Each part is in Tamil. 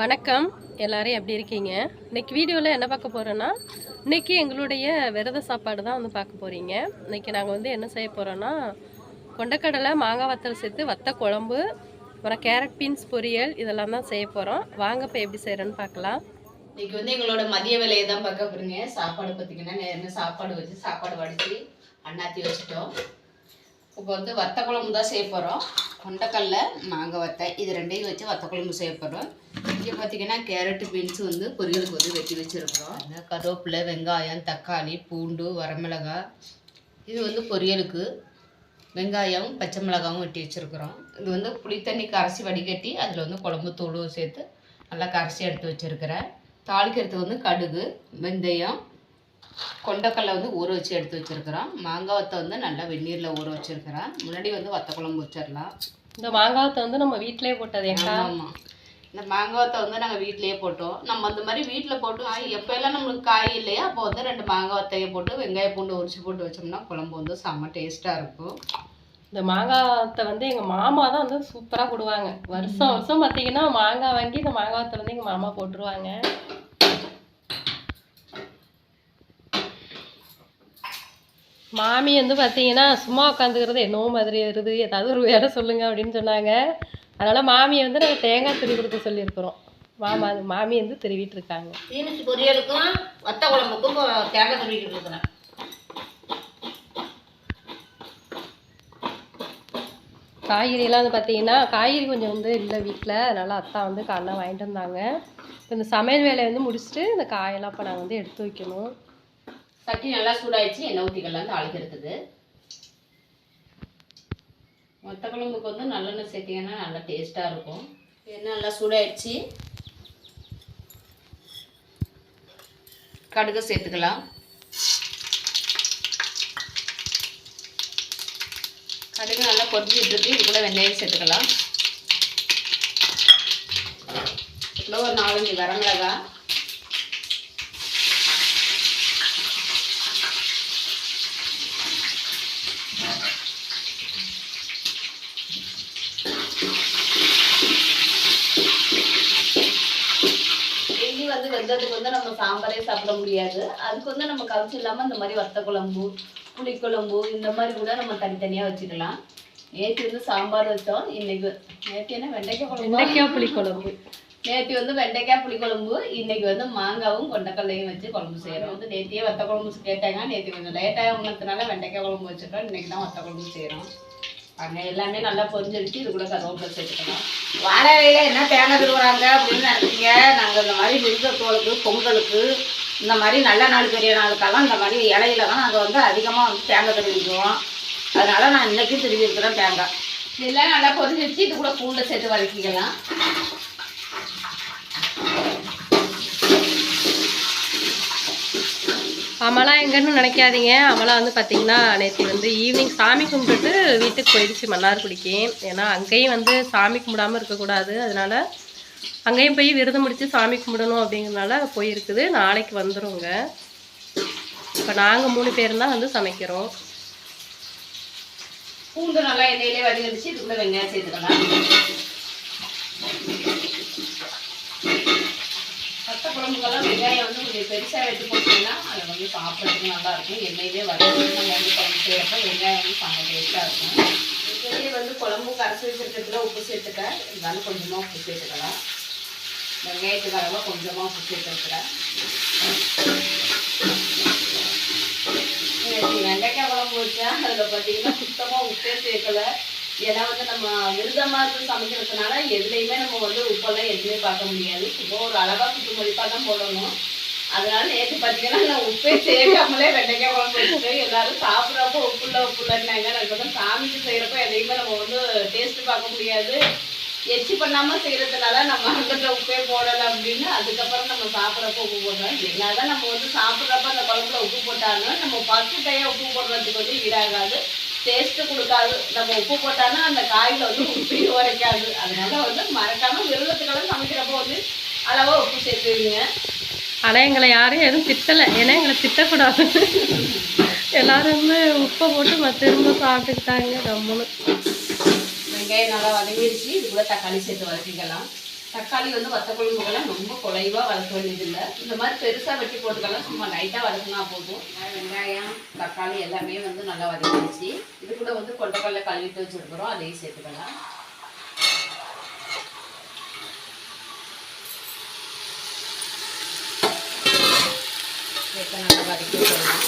வணக்கம். எல்லாரும் எப்படி இருக்கீங்க? இன்னைக்கு வீடியோவில் என்ன பார்க்க போகிறோன்னா இன்றைக்கி எங்களுடைய விரத சாப்பாடு தான் வந்து பார்க்க போகிறீங்க இன்றைக்கி நாங்கள் வந்து என்ன செய்ய போகிறோன்னா கொண்டக்கடலை மாங்காய் வத்தல் சேர்த்து வத்த குழம்பு அப்புறம் கேரட் பீன்ஸ் பொரியல் இதெல்லாம் தான் செய்ய போகிறோம் வாங்க இப்போ எப்படி செய்கிறேன்னு பார்க்கலாம். இன்றைக்கி வந்து எங்களோட மதிய வேலையை தான் பார்க்க போகிறீங்க சாப்பாடு பார்த்திங்கன்னா என்ன சாப்பாடு வச்சு சாப்பாடு வடித்து அண்ணாத்தி வச்சுட்டோம். இப்போ வந்து வத்த குழம்பு தான் செய்ய போகிறோம் கொண்டக்கடலை மாங்காய் வத்த இது ரெண்டையும் வச்சு வத்த குழம்பு செய்ய போகிறோம் இங்கே பார்த்தீங்கன்னா கேரட்டு பீன்ஸ் வந்து பொரியலுக்கு வந்து வெட்டி வச்சுருக்குறோம். கருவேப்பிலை வெங்காயம் தக்காளி பூண்டு வரமிளகாய். இது வந்து பொரியலுக்கு வெங்காயம் பச்சை மிளகாவும் வெட்டி வச்சுருக்குறோம். இது வந்து புளித்தண்ணி கரைச்சி வடிகட்டி அதில் வந்து குழம்பு தூள் சேர்த்து நல்லா கரைச்சி எடுத்து வச்சுருக்கிறேன். தாளிக்கிறதுக்கு வந்து கடுகு வெந்தயம் கொண்டக்கடலை வந்து ஊற வச்சு எடுத்து வச்சுருக்கிறோம். மாங்காய் வத்தை வந்து நல்லா வெந்நீரில் ஊற வச்சுருக்கிறேன். முன்னாடி வந்து வத்த குழம்பு வச்சிடலாம் இந்த மாங்காயத்தை வந்து நம்ம வீட்டிலே போட்டது ஆமாம் இந்த மாங்காவத்தை வந்து நாங்கள் வீட்டிலேயே போட்டோம். நம்ம அந்த மாதிரி வீட்டில் போட்டு ஆ, எப்போ எல்லாம் நம்மளுக்கு காய் இல்லையா அப்போ வந்து ரெண்டு மாங்காவத்தையை போட்டு வெங்காய பூண்டு உரிச்சு போட்டு வச்சோம்னா குழம்பு வந்து செம்ம டேஸ்ட்டாக இருக்கும். இந்த மாங்காயத்தை வந்து எங்கள் மாமா தான் வந்து சூப்பராக போடுவாங்க. வருஷம் வருஷம் பார்த்தீங்கன்னா மாங்காய் வாங்கி இந்த மாங்காயத்தை வந்து எங்கள் மாமா போட்டுருவாங்க. மாமி வந்து பார்த்தீங்கன்னா சும்மா உட்காந்துக்கிறது என்னவோ மாதிரி வருது. ஏதாவது ஒரு வேலை சொல்லுங்க அப்படின்னு சொன்னாங்க. அதனால் மாமியை வந்து நாங்கள் தேங்காய் துருவி கொடுக்க சொல்லியிருக்கிறோம். மாமா மாமி வந்து திருவிட்டு இருக்காங்க தீனிச்சு பொரியலுக்கும் வத்த குழம்புக்கும் தேங்காய் துருவிட்டு இருக்கிறேன் காய்கறிலாம் வந்து பார்த்தீங்கன்னா காய்கறி கொஞ்சம் வந்து இல்லை வீட்டில் அதனால் அத்தா வந்து காலைல வாங்கிட்டு வந்தாங்க. இப்ப இந்த சமையல் வேலையை வந்து முடிச்சுட்டு இந்த காயெல்லாம் இப்போ நாங்கள் வந்து எடுத்து வைக்கணும். சட்டி நல்லா சூடாயிடுச்சு எண்ணெய் ஊற்றிக்கலாம் தாளிக்கிறதுக்கு மொத்த குழம்புக்கு வந்து நல்லெண்ணெய் சேர்த்திங்கன்னா நல்லா டேஸ்ட்டாக இருக்கும். எண்ணெய் நல்லா சூடாயிடுச்சு. கடுகு சேர்த்துக்கலாம். கடுகு நல்லா கொதிச்சிட்டு இருக்கு இது கூட வெங்காயம் சேர்த்துக்கலாம். இதில் ஒரு நாலஞ்சு வரமிளகாய் டெய்லி வந்து வெந்ததுக்கு வந்து நம்ம சாம்பாரே சாப்பிட முடியாது. அதுக்கு வந்து நம்ம கவிச்சு இல்லாமல் இந்த மாதிரி வத்த குழம்பு புளிக்குழம்பு இந்த மாதிரி கூட நம்ம தனித்தனியாக வச்சுக்கலாம். நேற்று வந்து சாம்பார் வச்சோம். இன்னைக்கு நேற்று என்ன? வெண்டைக்காய் குழம்பு? வெண்டைக்காய் புளிக்குழம்பு நேற்று வந்து வெண்டைக்காய் புளிக்குழம்பு இன்னைக்கு வந்து மாங்காவும் கொண்டக்கடலையும் வச்சு குழம்பு செய்கிறோம் வந்து நேத்தியே வத்த குழம்பு கேட்டாங்க. நேற்று கொஞ்சம் லேட்டாக உணர்த்தினால வெண்டைக்காய் குழம்பு வச்சுட்டோம். இன்னைக்கு தான் வத்த குழம்பு செய்கிறோம் அங்கே எல்லாமே நல்லா பொரிஞ்சிருச்சு. இது கூட கருவேப்பிலை சேர்த்துக்கலாம். வார வேலையில என்ன தேங்காய் திருவுறாங்க அப்படின்னு நினைச்சீங்க? நாங்கள் இந்த மாதிரி விருந்தத்தோளுக்கு பொங்கலுக்கு இந்த மாதிரி நல்ல நாள் பெரிய நாளுக்கெல்லாம் இந்த மாதிரி இலையில தான் நாங்கள் வந்து அதிகமாக வந்து தேங்காய் திருவிக்குவோம் அதனால நான் இன்னைக்கும் திருவி இருக்கிறேன் தேங்காய். இதெல்லாம் நல்லா பொரிஞ்சிருச்சு இது கூட பூண்டை சேர்த்து வதக்கிக்கலாம். அமலா எங்கன்னு நினைக்காதீங்க. அமலா வந்து பார்த்தீங்கன்னா நேற்று வந்து ஈவினிங் சாமி கும்பிட்டுட்டு வீட்டுக்கு போயிடுச்சு மன்னார்குடிக்கு. ஏன்னா அங்கேயும் வந்து சாமி கும்பிடாம இருக்கக்கூடாது. அதனால அங்கேயும் போய் விரதம் முடித்து சாமி கும்பிடணும் அப்படிங்கிறனால போயிருக்குது. நாளைக்கு வந்துடுங்க இப்போ நாங்கள் மூணு பேரும் தான் வந்து சமைக்கிறோம். பூண்டு நல்லா எண்ணெயிலே வடிவடிச்சு இது வெங்காயம் சேர்த்துக்கலாம். பத்த குழம்புக்கெல்லாம் வெங்காயம் வந்து கொஞ்சம் பெருசாக எடுத்து போட்டீங்கன்னா அதை வந்து சாப்பிட்றதுக்கு நல்லாயிருக்கும் எண்ணெயிலே வடிவடிச்சு நம்ம வந்து குழம்பு செய்யறப்ப வெங்காயம் வந்து செம்ம டேஸ்ட்டாக இருக்கும். இதுலேயே வந்து குழம்பு கரைச்சி வச்சுருக்கிறதுல உப்பு சேர்த்துக்க இருந்தாலும் கொஞ்சமாக உப்பு சேர்த்துக்கலாம். வெங்காயத்துக்கு அளவாக கொஞ்சமாக உப்பு சேர்த்துருக்குறேன் வெண்டைக்காய் குழம்பு வச்சா அதில் பார்த்தீங்கன்னா சுத்தமாக உப்பே சேர்க்கல. ஏன்னா வந்து நம்ம விருதமாக இருந்து சமைக்கிறதுனால எதுலேயுமே நம்ம வந்து உப்பெல்லாம் எதுவுமே பார்க்க முடியாது. இப்போ ஒரு அளவாக குத்து மதிப்பாக தான் போடணும். அதனால நேற்று பார்த்தீங்கன்னா நான் உப்பே சேர்க்காமலே வெண்டைக்காய் குழம்பு வச்சுட்டேன் எல்லாரும் சாப்பிட்றப்போ உப்புள்ள உப்புள்ளன்னாங்க இப்போ வந்து சாமிக்கு செய்கிறப்போ எதையுமே நம்ம வந்து டேஸ்ட் பார்க்க முடியாது. எச்சி பண்ணாமல் செய்கிறதுனால நம்ம அந்த உப்பே போடலை அப்படின்னு அதுக்கப்புறம் நம்ம சாப்பிட்றப்ப உப்பு போடுறோம் என்னதான் நம்ம வந்து சாப்பிட்றப்ப அந்த குழம்புல உப்பு போட்டாலும் நம்ம பத்து டைம் உப்பு போடுறதுக்கு வந்து ஈடாகாது. டேஸ்ட்டு கொடுக்காது. நம்ம உப்பு போட்டாலும் அந்த காயில் வந்து உப்பு உரைக்காது. அதனால வந்து மறக்காமல் விருதத்துக்கெல்லாம் சமைக்கிறப்போ வந்து அளவாக உப்பு சேர்த்துவீங்க. ஆனால் எங்களை யாரும் எதுவும் திட்டலை. ஏன்னா எங்களை திட்டக்கூடாது. எல்லாருமே உப்பை போட்டு மற்ற திரும்ப சாப்பிட்டுக்கிட்டாங்க கம்முன்னு வெங்காயம் நல்லா வதங்கிடுச்சு இது கூட தக்காளி சேர்த்து வதக்கிக்கலாம். தக்காளி வந்து வத்த குழம்புக்கெல்லாம் ரொம்ப குலைவா வளர்க்க வேண்டியதில்லை. இந்த மாதிரி பெருசாக வெட்டி போட்டுக்கலாம். சும்மா லைட்டாக வதக்கினா போதும். வெங்காயம் தக்காளி எல்லாமே வந்து நல்லா வதங்கிடுச்சு இது கூட வந்து கொண்டக்கடலை கழுவிட்டு வச்சிருக்கிறோம். அதையும் சேர்த்துக்கலாம். சேர்த்து நல்லா வதக்கி விட்டுடலாம்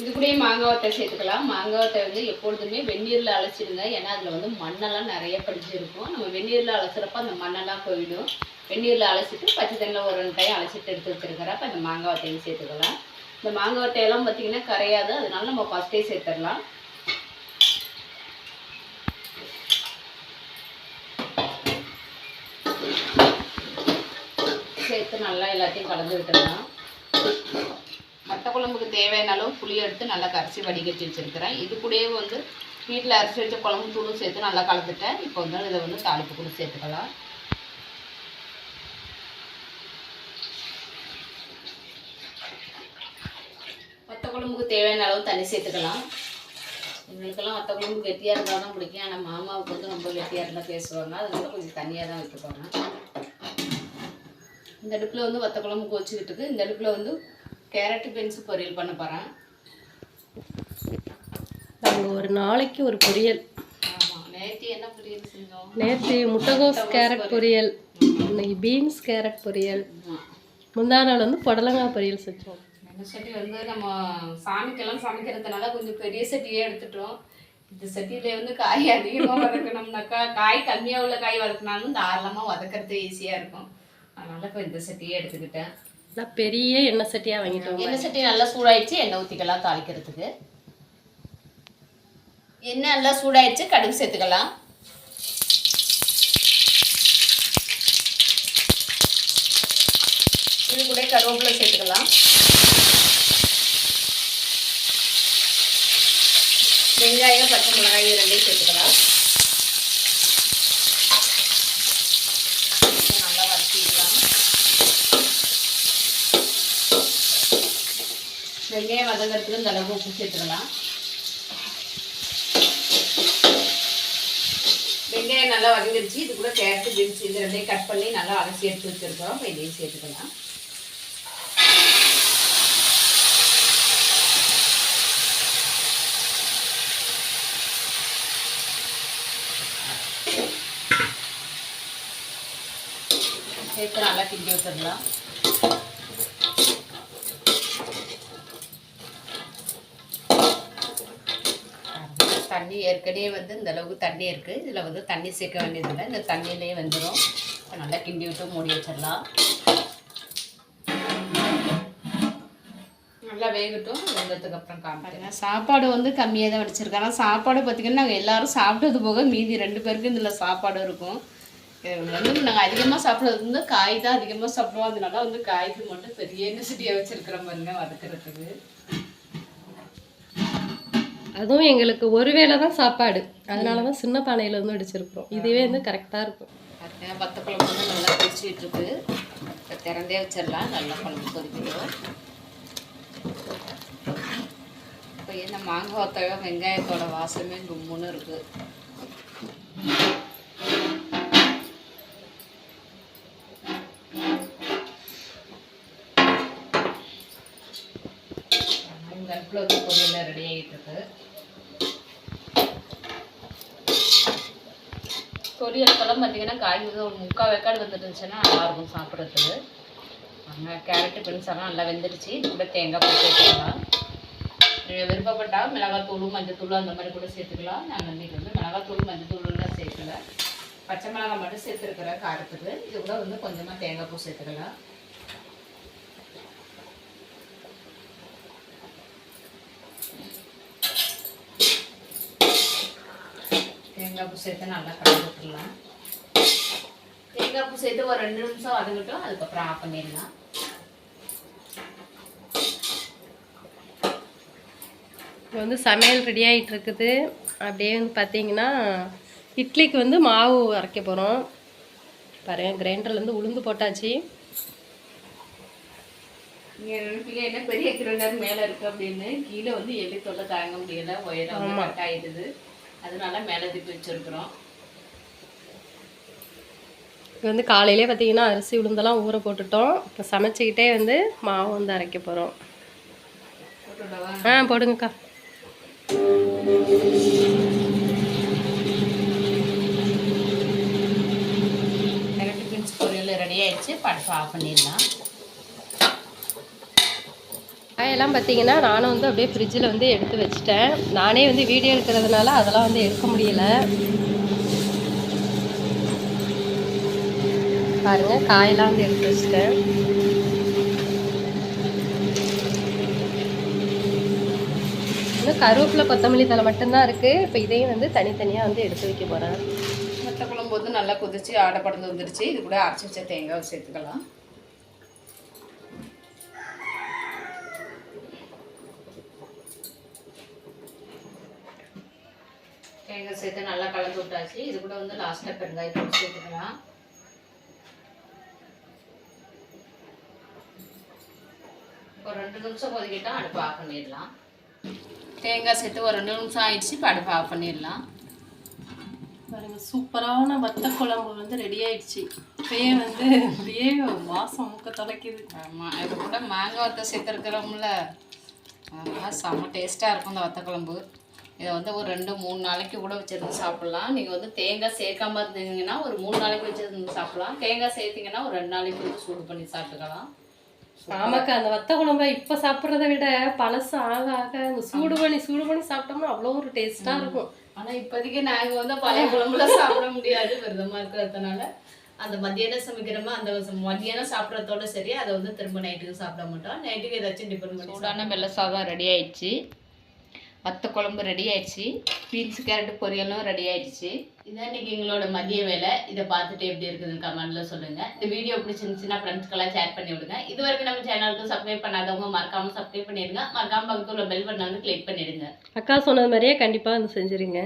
இது கூடயே மாங்காய் வத்தை சேர்த்துக்கலாம். மாங்காய் வந்து எப்பொழுதுமே வெந்நீரில் அழைச்சிடுங்க ஏன்னா அதில் வந்து மண்ணெல்லாம் நிறைய படிச்சிருக்கும் நம்ம வெந்நீரில் அழைச்சிறப்ப அந்த மண்ணெல்லாம் போயிடும். வெந்நீரில் அழைச்சிட்டு பச்சை தண்ணியில் ஒரு ரெண்டு டைம் அழைச்சிட்டு எடுத்து வச்சிருக்கிறப்ப அந்த மாங்காய் சேர்த்துக்கலாம். இந்த மாங்காய் வத்தையெல்லாம் பார்த்தீங்கன்னா கரையாது. அதனால நம்ம ஃபஸ்ட்டே சேர்த்துடலாம். சேர்த்து நல்லா எல்லாத்தையும் கலந்து விட்டுடலாம். மற்ற குழம்புக்கு தேவையான அளவு புளி எடுத்து நல்லா கரைச்சி வடிகட்டி வச்சிருக்கிறேன். இது கூடயே வந்து வீட்டில் அரைச்சி வச்ச குழம்பு தூளும் சேர்த்து நல்லா கலந்துட்டேன். இப்போ வந்து இதை வந்து தாளிப்பு கூட சேர்த்துக்கலாம். மற்ற குழம்புக்கு தேவையான அளவு தண்ணி சேர்த்துக்கலாம். எங்களுக்கெல்லாம் மற்ற குழம்பு கெட்டியாக இருந்தால் தான் பிடிக்கும். ஆனால் மாமாவுக்கு வந்து ரொம்ப கெட்டியாக இருந்தால் பேசுவாங்க. அதனால கொஞ்சம் தண்ணியாக தான் வைக்க போகிறேன் இந்த அடுப்பில் வந்து வத்த குழம்பு கொச்சிக்கிட்டு இருக்கு இந்த அடுப்பில் வந்து கேரட்டு பீன்ஸு பொரியல் பண்ண போகிறேன் நாங்கள் ஒரு நாளைக்கு ஒரு பொரியல். நேற்று என்ன பொரியல் செஞ்சோம்? நேற்று முட்டைகோஸ் கேரட் பொரியல். இன்னைக்கு பீன்ஸ் கேரட் பொரியல். முந்தா நாள் வந்து புடலங்காய் பொரியல் செஞ்சோம். இந்த சட்டி வந்து நம்ம சாமிக்கெல்லாம் சமைக்கிறதுனால கொஞ்சம் பெரிய சட்டியே எடுத்துட்டோம். இந்த சட்டியில வந்து காய் அதிகமாக வதக்கணும்னாக்கா காய் கம்மியாக உள்ள காய் வதக்கினாலும் தாராளமாக வதக்கிறது ஈஸியாக இருக்கும். அதனால இப்போ இந்த சட்டியே எடுத்துக்கிட்டேன். நான் பெரிய எண்ணெய் சட்டியாக வாங்கிட்டோம் எண்ணெய் சட்டி நல்லா சூடாயிடுச்சு எண்ணெய் ஊற்றிக்கலாம் தாளிக்கிறதுக்கு. எண்ணெய் நல்லா சூடாயிடுச்சு கடுகு சேர்த்துக்கலாம். இது கூட கருவேப்பிலை சேர்த்துக்கலாம். வெங்காயம் பச்சை மிளகாய் இது ரெண்டையும் சேர்த்துக்கலாம் இதை நல்லா வதக்கிடலாம் வெங்காயம் வதங்கிறதுக்கு இந்த அளவு உப்பு சேர்த்துக்கலாம் வெங்காயம் நல்லா வதங்கிருச்சு. இது கூட கேரட்டு பிரிச்சு இது ரெண்டையும் கட் பண்ணி நல்லா அலசி எடுத்து வச்சுருக்கிறோம். இப்போ இதையும் சேர்த்துக்கலாம். சேர்த்து நல்லா கிண்டி விட்டுடலாம். தண்ணி ஏற்கனவே வந்து இந்த அளவுக்கு தண்ணி இருக்குது இதில் வந்து தண்ணி சேர்க்க வேண்டியதில்லை. இந்த தண்ணியிலே வந்துடும் இப்போ நல்லா கிண்டி விட்டு மூடி வச்சிடலாம். நல்லா வேகட்டும். வெந்ததுக்கு அப்புறம் காமிக்கிறேன். சாப்பாடு வந்து கம்மியாக தான் வடிச்சிருக்கேன் ஆனால் சாப்பாடு பார்த்திங்கன்னா நாங்கள் எல்லோரும் சாப்பிட்டது போக மீதி ரெண்டு பேருக்கும் இதில் சாப்பாடு இருக்கும். வந்து நாங்கள் அதிகமாக சாப்பிட்றது வந்து காய் தான் அதிகமாக சாப்பிடுவோம். அதனால வந்து காய்க்கு மட்டும் பெரிய சிட்டியாக வச்சுருக்கிற மாதிரிங்க வதக்கிறதுக்கு. அதுவும் எங்களுக்கு ஒரு வேளை தான் சாப்பாடு. அதனால தான் சின்ன பானையில வந்து அடிச்சிருக்கிறோம். இதுவே வந்து கரெக்டாக இருக்கும். பாருங்க வத்த குழம்பு வந்து நல்லா கொதிச்சுட்டு இருக்கு இப்போ திறந்தே வச்சிடலாம். நல்லா குழம்பு கொதிக்கணும் இப்போ என்ன மாங்காய் வத்தக வெங்காயத்தோட வாசமே கும்முன்னு இருக்கு. இந்த அடுப்பில் வந்து ரெடி ஆகிட்டு இருக்கு பொரியலுக்கெல்லாம் பார்த்தீங்கன்னா காய்கறி ஒரு முக்கால் வேக்காடு வந்துருந்துச்சுன்னா நல்லாயிருக்கும் சாப்பிட்றதுக்கு. அங்கே கேரட்டு பீன்ஸ் எல்லாம் நல்லா வெந்துடுச்சு. கூட தேங்காய் போட்டு வச்சுக்கலாம். நீங்கள் விருப்பப்பட்டால் மிளகாத்தூள் மஞ்சத்தூள் அந்த மாதிரி கூட சேர்த்துக்கலாம். நாங்கள் இன்றைக்கி வந்து மிளகாத்தூள் மஞ்சத்தூள்லாம் சேர்க்கல. பச்சை மிளகாய் மட்டும் சேர்த்துருக்குறேன் காரத்துக்கு. இது கூட வந்து கொஞ்சமாக தேங்காய் பூ சேர்த்துக்கலாம். தேங்காய் பூ சேர்த்து நல்லா கலந்து விட்டுடலாம். தேங்காய் பூ சேர்த்து ஒரு ரெண்டு நிமிஷம் வதங்கட்டும் அதுக்கப்புறம் ஆஃப் பண்ணிடலாம். இப்போ வந்து சமையல் ரெடி ஆகிட்டு இருக்குது அப்படியே வந்து பார்த்தீங்கன்னா இட்லிக்கு வந்து மாவு அரைக்க போகிறோம் பாருங்க கிரைண்டர்லேருந்து உளுந்து போட்டாச்சு. என்ன பெரிய கிரைண்டர் மேலே இருக்கு அப்படின்னு கீழே வந்து எலி தொல்லை தாங்க முடியல உயரம் வந்து கட் ஆயிடுது. அதனால மேலே தூக்கி வச்சிருக்கிறோம். இது வந்து காலையிலே பார்த்தீங்கன்னா அரிசி உளுந்தெல்லாம் ஊற போட்டுட்டோம். இப்போ சமைச்சிக்கிட்டே வந்து மாவு வந்து அரைக்க போகிறோம் ஆ போடுங்கக்கா. பொரியல் ரெடி ஆயிடுச்சு. படத்தை ஆஃப் பண்ணிடலாம். காயெல்லாம் பார்த்தீங்கன்னா நானும் வந்து அப்படியே ஃப்ரிட்ஜில் வந்து எடுத்து வச்சிட்டேன். நானே வந்து வீடியோ எடுக்கிறதுனால அதெல்லாம் வந்து எடுக்க முடியல. பாருங்கள் காயெல்லாம் வந்து எடுத்து வச்சிட்டேன். இன்னும் கருவேப்பிலை கொத்தமல்லி தலை மட்டும்தான் இருக்குது இப்போ இதையும் வந்து தனித்தனியாக வந்து எடுத்து வைக்க போகிறேன் மற்ற குழம்பு வந்து நல்லா கொதிச்சு ஆடை படந்து வந்துருச்சு. இது கூட அரைச்சி வச்ச தேங்காய் சேர்த்துக்கலாம். தேங்காய் சேர்த்து நல்லா கலந்து விட்டாச்சு. இது கூட வந்து லாஸ்ட்டாக பெருங்காயத்தூள் சேர்த்துக்கலாம். ஒரு ரெண்டு நிமிஷம் கொதிக்கிட்டா அடுப்பு ஆஃப் பண்ணிடலாம். தேங்காய் சேர்த்து ஒரு ரெண்டு நிமிஷம் ஆயிடுச்சு. இப்போ அடுப்பு ஆஃப் பண்ணிடலாம். பாருங்க சூப்பரான வத்த குழம்பு வந்து ரெடி ஆயிடுச்சு. இப்பயே வந்து அப்படியே வாசம் மூக்க தொலைக்குது. ஆமாம் இது கூட மாங்காய் வத்த சேர்த்துருக்குறோம்ல. அதெல்லாம் செம்ம டேஸ்ட்டாக இருக்கும் இந்த வத்த குழம்பு. இதை வந்து ஒரு ரெண்டு மூணு நாளைக்கு கூட வச்சிருந்து சாப்பிட்லாம். நீங்கள் வந்து தேங்காய் சேர்க்காம இருந்தீங்கன்னா ஒரு மூணு நாளைக்கு வச்சிருந்து சாப்பிட்லாம். தேங்காய் சேர்த்தீங்கன்னா ஒரு ரெண்டு நாளைக்கு வந்து சூடு பண்ணி சாப்பிட்டுக்கலாம். ஆமாக்கா அந்த வத்த குழம்ப இப்ப சாப்பிட்றத விட பழசு ஆக ஆக சூடு பண்ணி சூடு பண்ணி சாப்பிட்டோம்னா அவ்வளோ ஒரு டேஸ்டா இருக்கும். ஆனால் இப்போதைக்கு நாங்கள் வந்து பழைய குழம்புல சாப்பிட முடியாது. விரதமாக இருக்கிறதுனால அந்த மத்தியானம் சமைக்கிறோமோ அந்த மத்தியானம் சாப்பிட்றதோட சரி அதை வந்து திரும்ப நைட்டுக்கு சாப்பிட மாட்டோம். நைட்டுக்கு ஏதாச்சும் டிஃபன் பண்ணி சூடான வெள்ளை சாதம் ரெடி ஆயிடுச்சு. வத்த குழம்பு ரெடி ஆயிடுச்சு. பீன்ஸ் கேரட் பொரியலும் ரெடி ஆயிடுச்சு. இதான் இன்னைக்கு எங்களோட மதிய வேலை. இதை பார்த்துட்டு எப்படி இருக்குதுன்னு கமெண்ட்ல சொல்லுங்க. இந்த வீடியோ பிடிச்சிருந்துச்சுன்னா ஃப்ரெண்ட்ஸ்க்கெல்லாம் ஷேர் பண்ணி விடுங்க. இது வரைக்கும் நம்ம சேனலுக்கு சப்ஸ்கிரைப் பண்ணாதவங்க மறக்காம சப்ஸ்கிரைப் பண்ணிடுங்க. மறக்காம பக்கத்துல பெல் பட்டன் வந்து கிளிக் பண்ணிடுங்க. அக்கா சொன்னது மாதிரியே கண்டிப்பா வந்து செஞ்சிருங்க.